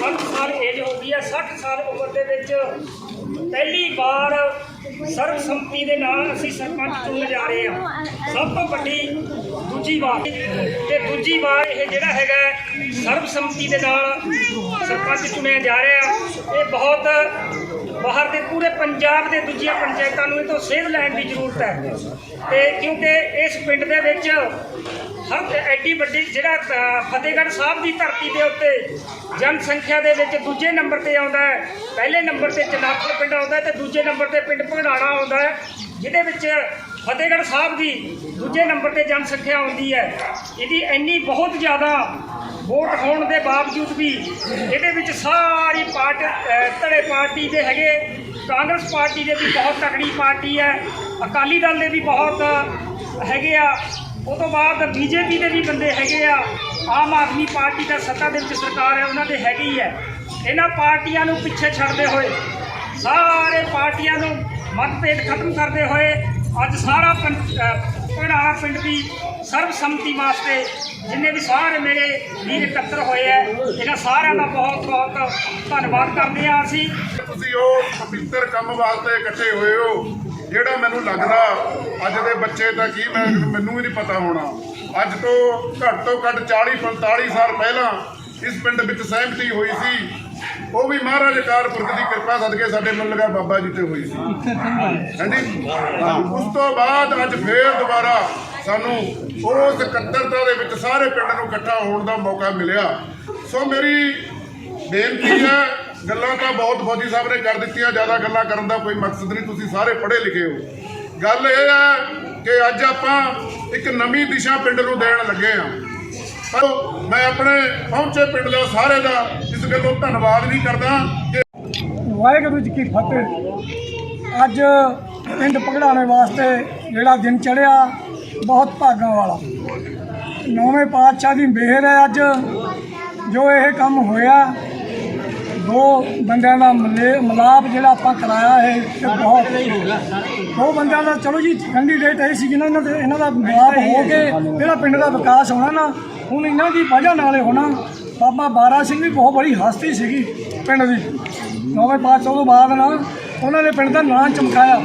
60 ਸਾਲ ਏਜ ਹੁੰਦੀ ਹੈ 60 ਸਾਲ ਉਮਰ ਦੇ ਵਿੱਚ ਪਹਿਲੀ ਵਾਰ ਸਰਬਸੰਮਤੀ ਦੇ ਨਾਲ ਅਸੀਂ ਸਰਪੰਚ ਚੁਣ ਜਾ ਰਹੇ ਹਾਂ। ਸਭ ਤੋਂ ਵੱਡੀ ਦੂਜੀ ਵਾਰ। ਤੇ ਦੂਜੀ ਵਾਰ ਇਹ ਜਿਹੜਾ ਹੈਗਾ ਸਰਬਸੰਮਤੀ ਦੇ ਨਾਲ ਸਰਪੰਚ ਚੁਣਿਆ ਜਾ ਰਿਹਾ ਇਹ ਬਹੁਤ ਬਾਹਰ ਦੇ ਪੂਰੇ ਪੰਜਾਬ ਦੇ ਦੂਜੀਆਂ ਪੰਚਾਇਤਾਂ ਨੂੰ ਇਹ ਤੋਂ ਸੇਧ ਲੈਣ ਦੀ ਜ਼ਰੂਰਤ ਹੈ। ਤੇ ਕਿਉਂਕਿ ਇਸ ਪਿੰਡ ਦੇ ਵਿੱਚ ਹਰ ਐਡੀ ਵੱਡੀ ਜਿਹੜਾ ਅ, ਫਤਿਹਗੜ੍ਹ ਸਾਹਿਬ ਦੀ ਧਰਤੀ ਦੇ ਉੱਤੇ ਜਨਸੰਖਿਆ ਦੇ ਵਿੱਚ ਦੂਜੇ ਨੰਬਰ ਤੇ ਆਉਂਦਾ ਹੈ ਪਹਿਲੇ ਨੰਬਰ ਤੇ ਚਨਾਪੁਰ ਪਿੰਡ ਆਉਂਦਾ ਹੈ ਤੇ ਦੂਜੇ ਨੰਬਰ ਤੇ ਪਿੰਡ ਭਗੜਾਣਾ ਆਉਂਦਾ ਹੈ ਜਿਹਦੇ ਵਿੱਚ ਫਤਿਹਗੜ੍ਹ ਸਾਹਿਬ ਦੀ ਦੂਜੇ ਨੰਬਰ ਤੇ ਜਨਸੰਖਿਆ ਆਉਂਦੀ ਹੈ। ਇਹਦੀ ਇੰਨੀ ਬਹੁਤ ਜ਼ਿਆਦਾ ਵੋਟ ਹੋਣ ਦੇ ਬਾਵਜੂਦ ਵੀ ਇਹਦੇ ਵਿੱਚ ਸਾਰੀ ਪਾਰਟੀ ਧੜੇ ਪਾਰਟੀ ਦੇ ਹੈਗੇ ਕਾਂਗਰਸ ਪਾਰਟੀ ਦੇ ਵੀ ਬਹੁਤ ਤਕੜੀ ਪਾਰਟੀ ਹੈ ਅਕਾਲੀ ਦਲ ਦੇ ਵੀ ਬਹੁਤ ਹੈਗੇ ਆ। ਉਹ ਤੋਂ ਬਾਅਦ ਬੀਜੇਪੀ ਦੇ ਵੀ ਬੰਦੇ ਹੈਗੇ ਆ, ਆਮ ਆਦਮੀ ਪਾਰਟੀ ਦਾ ਸੱਤਾ ਦੇ ਵਿੱਚ ਸਰਕਾਰ ਹੈ, ਉਹਨਾਂ ਦੇ ਹੈਗੀ ਹੀ। ਹੈ ਇਹਨਾਂ ਪਾਰਟੀਆਂ ਨੂੰ ਪਿੱਛੇ ਛੱਡਦੇ ਹੋਏ, ਸਾਰੇ ਪਾਰਟੀਆਂ ਨੂੰ ਮਤਭੇਦ ਖਤਮ ਕਰਦੇ ਹੋਏ, ਅੱਜ ਸਾਰਾ ਪੜਾਣਾ ਪਿੰਡ ਦੀ ਸਰਬਸੰਮਤੀ ਵਾਸਤੇ ਜਿੰਨੇ ਵੀ ਸਾਰੇ ਮੇਰੇ ਵੀਰ ਇਕੱਤਰ ਹੋਏ ਆ, ਇਹਨਾਂ ਸਾਰਿਆਂ ਦਾ ਬਹੁਤ ਬਹੁਤ ਧੰਨਵਾਦ ਕਰਦੇ ਆ ਅਸੀਂ। ਤੁਸੀਂ ਉਹ ਪਵਿੱਤਰ ਕੰਮ ਵਾਸਤੇ ਇਕੱਠੇ ਹੋਏ ਹੋ ਜਿਹੜਾ ਮੈਨੂੰ ਲੱਗਦਾ ਅੱਜ ਦੇ ਬੱਚੇ ਤਾਂ ਕੀ ਮੈਂ ਮੈਨੂੰ ਵੀ ਨਹੀਂ ਪਤਾ ਹੋਣਾ। ਅੱਜ ਤੋਂ ਘੱਟ ਤੋਂ ਘੱਟ 40 45 ਸਾਲ ਪਹਿਲਾਂ ਇਸ ਪਿੰਡ ਵਿੱਚ ਸਹਿਮਤੀ ਹੋਈ ਸੀ। ਉਹ ਵੀ ਮਹਾਰਾਜ ਕਾਰਪੁਰਖ ਦੀ ਕਿਰਪਾ ਸਦਕੇ ਸਾਡੇ ਮਨ ਲਗਾ ਬਾਬਾ ਜੀ ਤੇ ਹੋਈ ਸੀ। ਹਾਂਜੀ? ਉਸ ਤੋਂ ਬਾਅਦ ਅੱਜ ਫੇਰ ਦੁਬਾਰਾ ਸਾਨੂੰ ਉਸ ਇਕੱਤਰਤਾ ਦੇ ਵਿੱਚ ਸਾਰੇ ਪਿੰਡ ਨੂੰ ਇਕੱਠਾ ਹੋਣ ਦਾ ਮੌਕਾ ਮਿਲਿਆ। ਸੋ ਮੇਰੀ ਬੇਨਤੀ ਹੈ ਗੱਲਾਂ ਤਾਂ ਬਹੁਤ ਫੌਜੀ ਸਾਹਿਬ ਨੇ ਕਰ ਦਿੱਤੀਆਂ, ਜ਼ਿਆਦਾ ਗੱਲਾਂ ਕਰਨ ਦਾ ਕੋਈ ਮਕਸਦ ਨਹੀਂ, ਤੁਸੀਂ ਸਾਰੇ ਪੜ੍ਹੇ ਲਿਖੇ ਹੋ। ਗੱਲ ਇਹ ਹੈ ਕਿ ਅੱਜ ਆਪਾਂ ਇੱਕ ਨਵੀਂ ਦਿਸ਼ਾ ਪਿੰਡ ਨੂੰ ਦੇਣ ਲੱਗੇ ਆ ਪਰ ਮੈਂ ਆਪਣੇ ਪਹੁੰਚੇ ਪਿੰਡ ਦੇ, ਸਾਰੇ ਦਾ ਇਸ ਗੱਲੋਂ ਧੰਨਵਾਦ ਨਹੀਂ ਕਰਦਾ ਕਿ ਵਾਹਿਗੁਰੂ ਜੀ ਕੀ ਫਤਿਹ। ਅੱਜ ਪਿੰਡ ਪਗੜਾਣੇ ਵਾਸਤੇ ਜਿਹੜਾ ਦਿਨ ਚੜਿਆ ਬਹੁਤ ਭਾਗਾਂ ਵਾਲਾ। ਨੌਵੇਂ ਪਾਤਸ਼ਾਹ ਦੀ ਮਿਹਰ ਹੈ ਅੱਜ, ਜੋ ਇਹ ਕੰਮ ਹੋਇਆ ਦੋ ਬੰਦਿਆਂ ਦਾ ਮਲੇ- ਮਿਲਾਪ ਜਿਹੜਾ ਆਪਾਂ ਕਰਾਇਆ ਹੈ ਤੇ ਬਹੁਤ ਦੋ ਬੰਦਿਆਂ ਦਾ, ਚਲੋ ਜੀ ਕੈਂਡੀਡੇਟ ਇਹ ਸੀ ਜਿਹਨਾਂ ਇਹਨਾਂ ਦੇ ਇਹਨਾਂ ਦਾ ਮਿਲਾਪ ਹੋ ਕੇ ਜਿਹੜਾ ਪਿੰਡ ਦਾ ਵਿਕਾਸ ਹੋਣਾ ਨਾ, ਹੁਣ ਇਹਨਾਂ ਦੀ ਵਜ੍ਹਾ ਨਾਲ ਹੀ ਹੋਣਾ। ਬਾਬਾ ਬਾਰਾ ਸਿੰਘ ਵੀ ਬਹੁਤ ਬੜੀ ਹਸਤੀ ਸੀਗੀ ਪਿੰਡ ਦੀ। ਨੌਵੇਂ ਪਾਤਸ਼ਾਹ ਤੋਂ ਬਾਅਦ ਨਾ ਉਹਨਾਂ ਨੇ ਪਿੰਡ ਦਾ ਨਾਂ ਚਮਕਾਇਆ।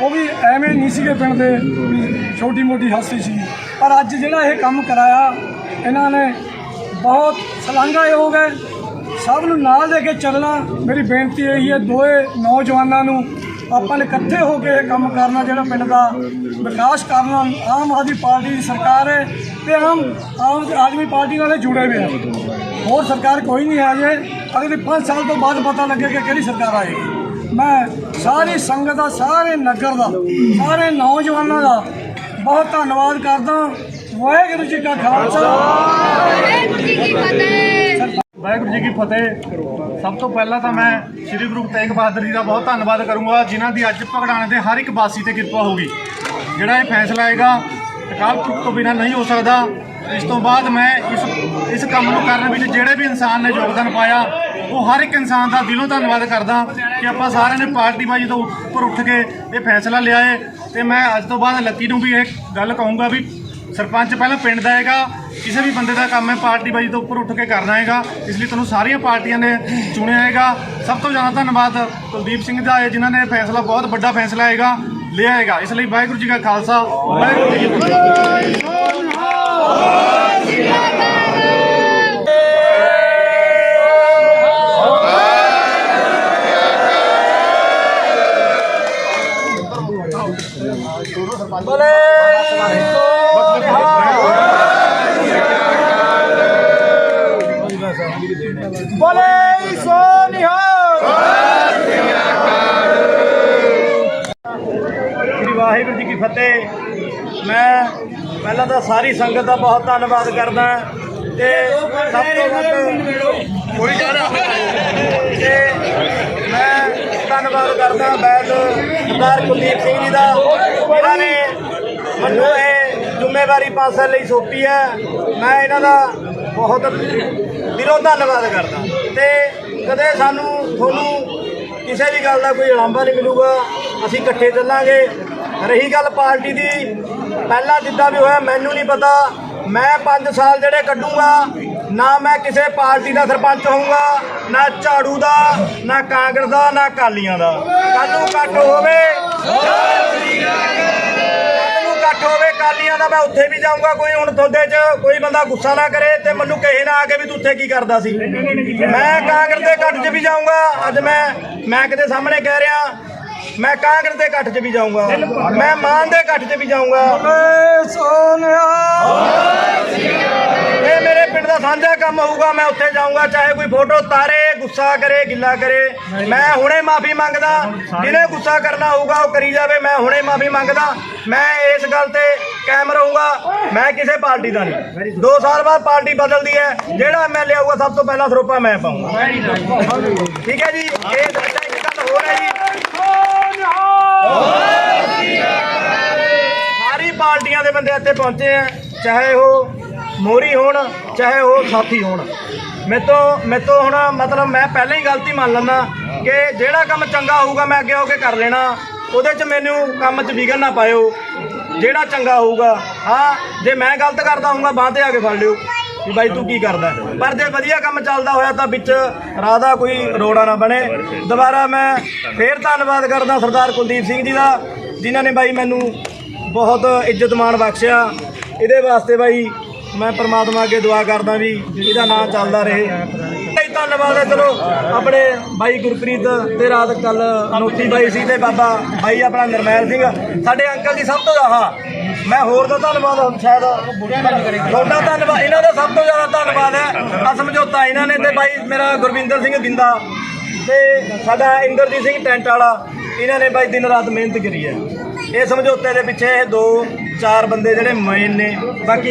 ਉਹ ਵੀ ਐਵੇਂ ਨਹੀਂ ਸੀਗੇ ਪਿੰਡ ਦੇ ਛੋਟੀ ਮੋਟੀ ਹਸਤੀ ਸੀ ਪਰ ਅੱਜ ਜਿਹੜਾ ਇਹ ਕੰਮ ਕਰਾਇਆ, ਇਹਨਾਂ ਨੇ ਬਹੁਤ ਸ਼ਲਾਘਾਯੋਗ ਹੈ। ਸਭ ਨੂੰ ਨਾਲ ਲੈ ਕੇ ਚੱਲਣਾ। ਮੇਰੀ ਬੇਨਤੀ ਇਹ ਹੈ ਦੋਏ ਨੌਜਵਾਨਾਂ ਨੂੰ ਆਪਾਂ ਨੇ ਇਕੱਠੇ ਹੋ ਕੇ ਇਹ ਕੰਮ ਕਰਨਾ, ਜਿਹੜਾ ਪਿੰਡ ਦਾ ਵਿਕਾਸ ਕਰਨਾ ਆਮ ਆਦਮੀ ਪਾਰਟੀ ਦੀ ਸਰਕਾਰ ਹੈ ਤੇ ਆਮ ਆਮ ਆਦਮੀ ਪਾਰਟੀ ਨਾਲ ਇਹ ਜੁੜੇ ਹੋਏ ਆ। ਹੋਰ ਸਰਕਾਰ ਕੋਈ ਨਹੀਂ ਹੈ ਜੇ ਅਗਲੇ 5 ਸਾਲ ਤੋਂ ਬਾਅਦ ਪਤਾ ਲੱਗੇ ਕਿ ਕਿਹੜੀ ਸਰਕਾਰ ਆਏਗੀ। ਮੈਂ ਸਾਰੀ ਸੰਗਤ ਦਾ, ਸਾਰੇ ਨਗਰ ਦਾ, ਸਾਰੇ ਨੌਜਵਾਨਾਂ ਦਾ ਬਹੁਤ ਧੰਨਵਾਦ ਕਰਦਾ। ਵਾਹਿਗੁਰੂ ਜੀ ਕਾ ਖਾਲਸਾ। ਵਾਹਿਗੁਰੂ ਜੀ ਕੀ ਫਤਿਹ। ਵਾਹਿਗੁਰੂ ਜੀ ਕੀ ਫਤਿਹ। ਸਭ ਤੋਂ ਪਹਿਲਾਂ ਤਾਂ ਮੈਂ ਸ੍ਰੀ ਗੁਰੂ ਤੇਗ ਬਹਾਦਰ ਜੀ ਦਾ ਬਹੁਤ ਧੰਨਵਾਦ ਕਰੂੰਗਾ, ਜਿਨ੍ਹਾਂ ਦੀ ਅੱਜ ਭਗੜਾਣੇ ਦੇ ਹਰ ਇੱਕ ਵਾਸੀ ਤੇ ਕਿਰਪਾ ਹੋਗੀ ਜਿਹੜਾ ਇਹ ਫੈਸਲਾ ਆਏਗਾ, ਅਕਾਲ ਪੁਰਖ ਤੋਂ ਬਿਨਾਂ ਨਹੀਂ ਹੋ ਸਕਦਾ। ਇਸ ਤੋਂ ਬਾਅਦ ਮੈਂ ਇਸ ਇਸ ਕੰਮ ਨੂੰ ਕਰਨ ਵਿੱਚ ਜਿਹੜੇ ਵੀ ਇਨਸਾਨ ਨੇ ਯੋਗਦਾਨ ਪਾਇਆ, ਉਹ ਹਰ ਇੱਕ ਇਨਸਾਨ ਦਾ ਦਿਲੋਂ ਧੰਨਵਾਦ ਕਰਦਾ ਕਿ ਆਪਾਂ ਸਾਰਿਆਂ ਨੇ ਪਾਰਟੀ ਬਾਜੀ ਤੋਂ ਉੱਪਰ ਉੱਠ ਕੇ ਇਹ ਫੈਸਲਾ ਲਿਆ ਹੈ ਤੇ ਮੈਂ ਅੱਜ ਤੋਂ ਬਾਅਦ ਲੱਕੀ ਨੂੰ ਵੀ ਇਹ ਗੱਲ ਕਹੂੰਗਾ ਵੀ ਸਰਪੰਚ ਪਹਿਲਾਂ ਪਿੰਡ ਦਾ ਹੈਗਾ ਕਿਸੇ ਵੀ ਬੰਦੇ ਦਾ ਕੰਮ ਹੈ ਪਾਰਟੀਬਾਜ਼ੀ ਤੋਂ ਉੱਪਰ ਉੱਠ ਕੇ ਕਰਨਾ ਹੈਗਾ। ਇਸ ਲਈ ਤੁਹਾਨੂੰ ਸਾਰੀਆਂ ਪਾਰਟੀਆਂ ਨੇ ਚੁਣਿਆ ਹੈਗਾ। ਸਭ ਤੋਂ ਜ਼ਿਆਦਾ ਧੰਨਵਾਦ ਕੁਲਦੀਪ ਸਿੰਘ ਦਾ ਹੈ, ਜਿਨ੍ਹਾਂ ਨੇ ਫੈਸਲਾ, ਬਹੁਤ ਵੱਡਾ ਫੈਸਲਾ ਹੈਗਾ, ਲਿਆ ਹੈਗਾ। ਇਸ ਲਈ ਵਾਹਿਗੁਰੂ ਜੀ ਕਾ ਖਾਲਸਾ, ਵਾਹਿਗੁਰੂ ਜੀ ਕੀ ਫਤਿਹ ਸ੍ਰੀ ਵਾਹਿਗੁਰੂ ਜੀ ਕੀ ਫਤਿਹ ਮੈਂ ਪਹਿਲਾਂ ਤਾਂ ਸਾਰੀ ਸੰਗਤ ਦਾ ਬਹੁਤ ਧੰਨਵਾਦ ਕਰਦਾ ਤੇ ਸਭ ਤੋਂ ਵੱਧ ਕੋਈ ਤੇ ਮੈਂ ਧੰਨਵਾਦ ਕਰਦਾ ਬੈਦ ਸਰਦਾਰ ਕੁਲਦੀਪ ਸਿੰਘ ਜੀ ਦਾ। ਇਹਨਾਂ ਨੇ ਮੈਨੂੰ ਇਹ ਜ਼ਿੰਮੇਵਾਰੀ ਪਾਸੇ ਲਈ ਸੌਂਪੀ ਹੈ। ਮੈਂ ਇਹਨਾਂ ਦਾ ਬਹੁਤ ਦਿਲੋਂ ਧੰਨਵਾਦ ਕਰਦਾ ਤੇ ਕਦੇ ਸਾਨੂੰ ਤੁਹਾਨੂੰ ਕਿਸੇ ਵੀ ਗੱਲ ਦਾ ਕੋਈ ਉਲਾਂਭਾ ਨਹੀਂ ਮਿਲੂਗਾ। ਅਸੀਂ ਇਕੱਠੇ ਚੱਲਾਂਗੇ। ਰਹੀ ਗੱਲ ਪਾਰਟੀ ਦੀ, ਪਹਿਲਾਂ ਜਿੱਦਾਂ ਵੀ ਹੋਇਆ, ਮੈਨੂੰ ਨਹੀਂ ਪਤਾ। ਮੈਂ 5 ਸਾਲ ਜਿਹੜੇ ਕੱਢੂੰਗਾ, ਨਾ ਮੈਂ ਕਿਸੇ ਪਾਰਟੀ ਦਾ ਸਰਪੰਚ ਹੋਊਂਗਾ, ਨਾ ਝਾੜੂ ਦਾ, ਨਾ ਕਾਂਗਰਸ ਦਾ, ਨਾ ਕਾਲੀਆਂ ਦਾ। ਕੱਲ ਨੂੰ ਇਕੱਠ ਹੋਵੇ ਕੱਲ ਨੂੰ ਇਕੱਠ ਹੋਵੇ ਕਾਲੀਆਂ ਦਾ, ਮੈਂ ਉੱਥੇ ਵੀ ਜਾਊਂਗਾ, ਕੋਈ ਹੁਣ ਤੁਹਾਡੇ 'ਚ ਕੋਈ ਬੰਦਾ ਗੁੱਸਾ ਨਾ ਕਰੇ ਤੇ ਮੈਨੂੰ ਕਹੇ ਨਾ ਆ ਕੇ ਵੀ ਤੂੰ ਉੱਥੇ ਕੀ ਕਰਦਾ ਸੀ। ਮੈਂ ਕਾਂਗਰਸ ਦੇ ਕੱਟ 'ਚ ਵੀ ਜਾਊਂਗਾ, ਅੱਜ ਮੈਂ ਮੈਂ ਕਿਤੇ ਸਾਹਮਣੇ ਕਹਿ ਰਿਹਾ ਮੈਂ ਕਾਂਗਰਸ ਦੇ ਇਕੱਠ 'ਚ ਵੀ ਜਾਊਂਗਾ। ਮੈਂ ਮਾਨ ਦੇ ਇਕੱਠ 'ਚ ਵੀ ਜਾਊਂਗਾ। ਸੋਨਿਆ ਇਹ ਮੇਰੇ ਪਿੰਡ ਦਾ ਸਾਂਝਾ ਕੰਮ ਹੋਊਗਾ, ਮੈਂ ਉੱਥੇ ਜਾਊਂਗਾ, ਚਾਹੇ ਕੋਈ ਫੋਟੋ ਤਾਰੇ, ਗੁੱਸਾ ਕਰੇ, ਗਿੱਲਾ ਕਰੇ। ਮੈਂ ਹੁਣੇ ਮਾਫੀ ਮੰਗਦਾ, ਜਿਹਨੇ ਗੁੱਸਾ ਕਰਨਾ ਹੋਊਗਾ, ਉਹ ਕਰੀ ਜਾਵੇ, ਮੈਂ ਹੁਣੇ ਮਾਫੀ ਮੰਗਦਾ। ਮੈਂ ਇਸ ਗੱਲ ਤੇ ਕਾਇਮ ਰਹੂੰਗਾ। ਮੈਂ ਕਿਸੇ ਪਾਰਟੀ ਦਾ ਨਹੀਂ। 2 ਸਾਲ ਬਾਅਦ ਪਾਰਟੀ ਬਦਲਦੀ ਹੈ, ਜਿਹੜਾ ਐਮਐਲਏ ਆਊਗਾ, ਸਭ ਤੋਂ ਪਹਿਲਾਂ ਸਰੋਪਾ ਮੈਂ ਪਾਉਂਗਾ ਠੀਕ ਹੈ ਜੀ? ਇਹ ਇੱਕ ਗੱਲ ਹੋਰ ਹੈ ਜੀ ਸਾਰੀ ਪਾਰਟੀਆਂ ਦੇ ਬੰਦੇ ਇੱਥੇ ਪਹੁੰਚੇ ਆ, ਚਾਹੇ ਉਹ ਮੋਰੀ ਹੋਣ, ਚਾਹੇ ਉਹ ਸਾਥੀ ਹੋਣ। ਮੇਰੇ ਤੋਂ ਮੇਰੇ ਤੋਂ ਹੁਣ ਮਤਲਬ ਮੈਂ ਪਹਿਲਾਂ ਹੀ ਗਲਤੀ ਮੰਨ ਲੈਂਦਾ ਕਿ ਜਿਹੜਾ ਕੰਮ ਚੰਗਾ ਹੋਊਗਾ ਮੈਂ ਅੱਗੇ ਹੋ ਕੇ ਕਰ ਲੈਣਾ। ਉਹਦੇ 'ਚ ਮੈਨੂੰ ਕੰਮ 'ਚ ਵਿਗਨ ਨਾ ਪਾਇਓ। ਜਿਹੜਾ ਚੰਗਾ ਹੋਊਗਾ, ਹਾਂ, ਜੇ ਮੈਂ ਗਲਤ ਕਰਦਾ ਹੋਊਗਾ, ਬਾਂਹ ਤੇ ਆ ਕੇ ਫੜ ਲਿਓ। ਵੀ ਬਾਈ ਤੂੰ ਕੀ ਕਰਦਾ? ਪਰ ਜੇ ਵਧੀਆ ਕੰਮ ਚੱਲਦਾ ਹੋਇਆ ਤਾਂ ਵਿੱਚ ਰਾਹ ਦਾ ਕੋਈ ਰੋੜਾ ਨਾ ਬਣੇ। ਦੁਬਾਰਾ ਮੈਂ ਫੇਰ ਧੰਨਵਾਦ ਕਰਦਾ ਸਰਦਾਰ ਕੁਲਦੀਪ ਸਿੰਘ ਜੀ ਦਾ, ਜਿਨ੍ਹਾਂ ਨੇ ਬਾਈ ਮੈਨੂੰ ਬਹੁਤ ਇੱਜ਼ਤਮਾਨ ਬਖਸ਼ਿਆ। ਇਹਦੇ ਵਾਸਤੇ ਬਾਈ ਮੈਂ ਪਰਮਾਤਮਾ ਅੱਗੇ ਦੁਆ ਕਰਦਾ ਵੀ ਇਹਦਾ ਨਾਂ ਚੱਲਦਾ ਰਹੇ। ਬਈ ਧੰਨਵਾਦ ਹੈ, ਚਲੋ, ਆਪਣੇ ਬਾਈ ਗੁਰਪ੍ਰੀਤ ਤੇ ਰਾਤ ਕੱਲ ਨੋਤੀ ਬਾਈ ਸੀ ਤੇ ਬਾਬਾ ਬਾਈ ਆਪਣਾ ਨਰਮੈਲ ਸਿੰਘ। ਸਾਡੇ ਅੰਕਲ ਜੀ ਸਭ ਤੋਂ ਜ਼ਿਆਦਾ, ਮੈਂ ਹੋਰ ਦਾ ਧੰਨਵਾਦ, ਸ਼ਾਇਦ ਤੁਹਾਡਾ ਧੰਨਵਾਦ, ਇਹਨਾਂ ਦਾ ਸਭ ਤੋਂ ਜ਼ਿਆਦਾ ਧੰਨਵਾਦ ਹੈ। ਆ ਸਮਝੌਤਾ ਇਹਨਾਂ ਨੇ ਤੇ ਬਾਈ ਮੇਰਾ ਗੁਰਵਿੰਦਰ ਸਿੰਘ ਬਿੰਦਾ ਤੇ ਸਾਡਾ ਇੰਦਰਜੀਤ ਸਿੰਘ ਟੈਂਟ ਵਾਲਾ, ਇਹਨਾਂ ਨੇ ਬਾਈ ਦਿਨ ਰਾਤ ਮਿਹਨਤ ਕਰੀ ਹੈ। ਇਹ ਸਮਝੌਤੇ ਦੇ ਪਿੱਛੇ ਇਹ ਦੋ ਚਾਰ ਬੰਦੇ ਜਿਹੜੇ ਮੇਨ ਨੇ ਬਾਕੀ